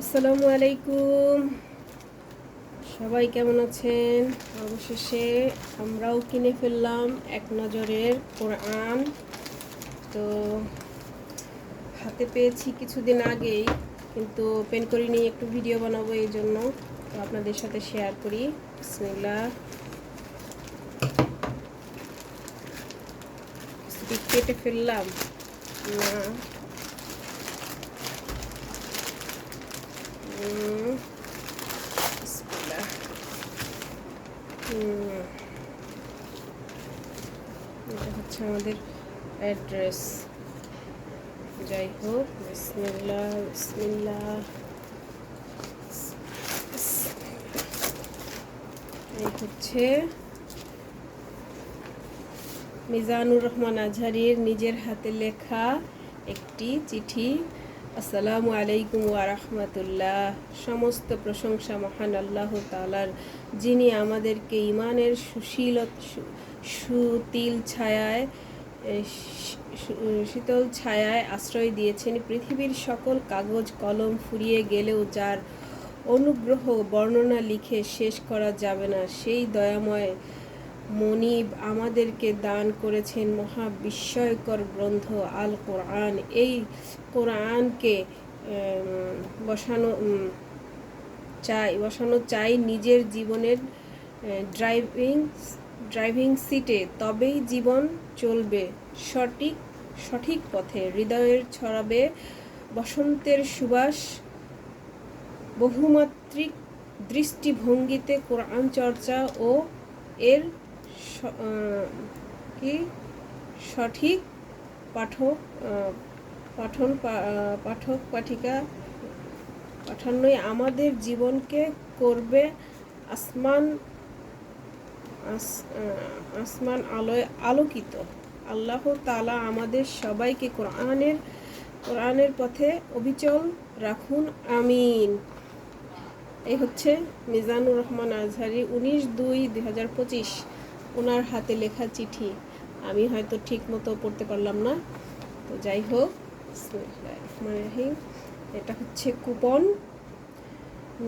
আসসালামু আলাইকুম। সবাই কেমন আছেন? অবশেষে আমরাও কিনে ফেললাম এক নজরের কোরআন। তো হাতে পেয়েছি কিছুদিন আগেই, কিন্তু পেন করি নিয়ে একটু ভিডিও বানাবো এই জন্য। তো আপনাদের সাথে শেয়ার করি। বিসমিল্লাহ। কেটে ফেললাম। না। এটা হচ্ছে আমাদের অ্যাড্রেস। যাই হোক বিসমিল্লাহ এই হচ্ছে মিজানুর রহমান আজহারির নিজের হাতে লেখা একটি চিঠি। আসসালামু আলাইকুম রাহমাতুল্লাহ। সমস্ত প্রশংসা মহান আল্লাহ তাআলার, যিনি আমাদেরকে ইমানের সুশীল সুতিল ছায়ায় শীতল ছায়ায় আশ্রয় দিয়েছেন। পৃথিবীর সকল কাগজ, কলম ফুরিয়ে গেলেও যার অনুগ্রহ বর্ণনা লিখে শেষ করা যাবে না, সেই দয়াময় মনিব আমাদেরকে দান করেছেন মহাবিস্ময়কর গ্রন্থ আল কোরআন। এই কোরআনকে বসানো চাই বসানো চাই নিজের জীবনের ড্রাইভিং ড্রাইভিং সিটে তবেই জীবন চলবে সঠিক সঠিক পথে। হৃদয়ের ছড়াবে বসন্তের সুবাস। বহুমাত্রিক দৃষ্টিভঙ্গিতে কোরআন চর্চা ও এর কি? সঠিক পাঠক পাঠন পাঠক পাঠিকা পাঠানোই আমাদের জীবনকে করবে আসমান, আস- আসমান আলোয় আলোকিত। আল্লাহ তালা আমাদের সবাইকে কোরআনের কোরআনের পথে অবিচল রাখুন, আমিন। এই হচ্ছে মিজানুর রহমান আজহারি উনিশ দুই দুই ওনার হাতে লেখা চিঠি। আমি হয়তো ঠিক মতো পড়তে পারলাম না। তো যাই হোক এটা হচ্ছে coupon.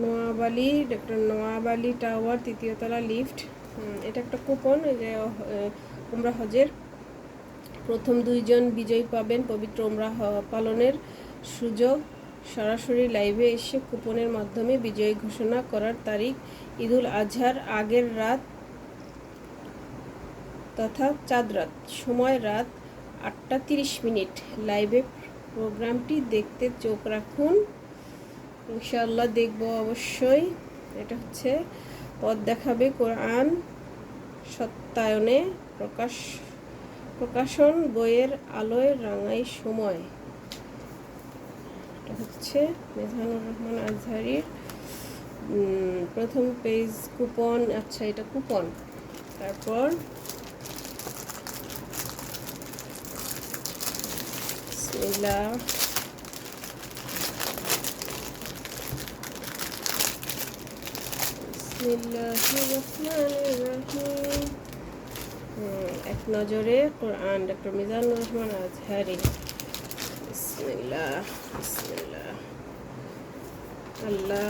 Nawab Ali doctor Nawab Ali tower তৃতীয়তলা lift. এটা একটা কুপন যে উমরা হজের। প্রথম দুইজন বিজয়ী পাবেন পবিত্র উমরা পালনের সুযোগ। সরাসরি লাইভে এসে কুপনের মাধ্যমে বিজয়ী ঘোষণা করার তারিখ ঈদুল আজহার আগের রাত তথা চাঁদ রাত, সময় রাত আটটা তিরিশ মিনিট। লাইভে প্রোগ্রামটি দেখতে চোখ রাখুন। ইনশাআল্লাহ দেখব অবশ্যই। এটা হচ্ছে পথ দেখাবে কোরআন সত্যায়নে প্রকাশ, প্রকাশন বইয়ের আলোয় রাঙাই সময়। এটা হচ্ছে মেজানুর রহমান আজহারির প্রথম পেজ কুপন। আচ্ছা এটা কুপন। তারপর বিসমিল্লাহ বিসমিল্লাহির রহমানির রহিম হুম, এক নজরে কোরআন ডক্টর মিজানুর রহমান আজহারি বিসমিল্লাহ বিসমিল্লাহ আল্লাহ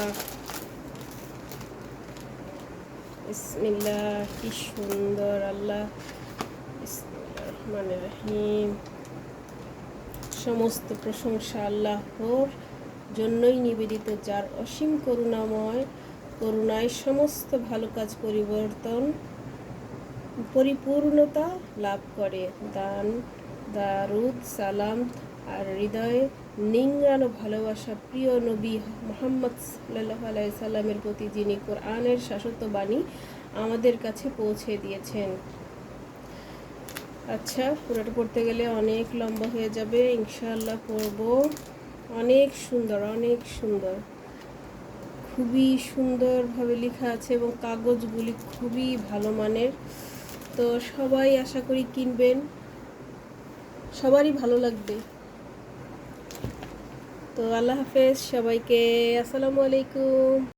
বিসমিল্লাহ কি সুন্দর আল্লাহ বিসমিল্লাহ রহমানির রহিম সমস্ত প্রশংসা আল্লাহর জন্যই নিবেদিত, যার অসীম করুণাময় করুণায় সমস্ত ভালো কাজ পরিবর্তন, পরিপূর্ণতা লাভ করে। দান, দারুদ, সালাম আর হৃদয়ে নিংড়ানো ভালোবাসা প্রিয় নবী মোহাম্মদ সাল্লাহ আলাই সাল্লামের প্রতি যিনি কোরআনের শাশ্বত বাণী আমাদের কাছে পৌঁছে দিয়েছেন। আচ্ছা পুরোটা পড়তে গেলে অনেক লম্বা হয়ে যাবে। ইনশাআল্লাহ পড়ব। অনেক সুন্দর অনেক সুন্দর। খুবই সুন্দরভাবে লেখা আছে এবং কাগজগুলি খুবই ভালো মানের। তো সবাই আশা করি কিনবেন। সবারই ভালো লাগবে। তো আল্লাহ হাফেজ সবাইকে। আসসালামু আলাইকুম।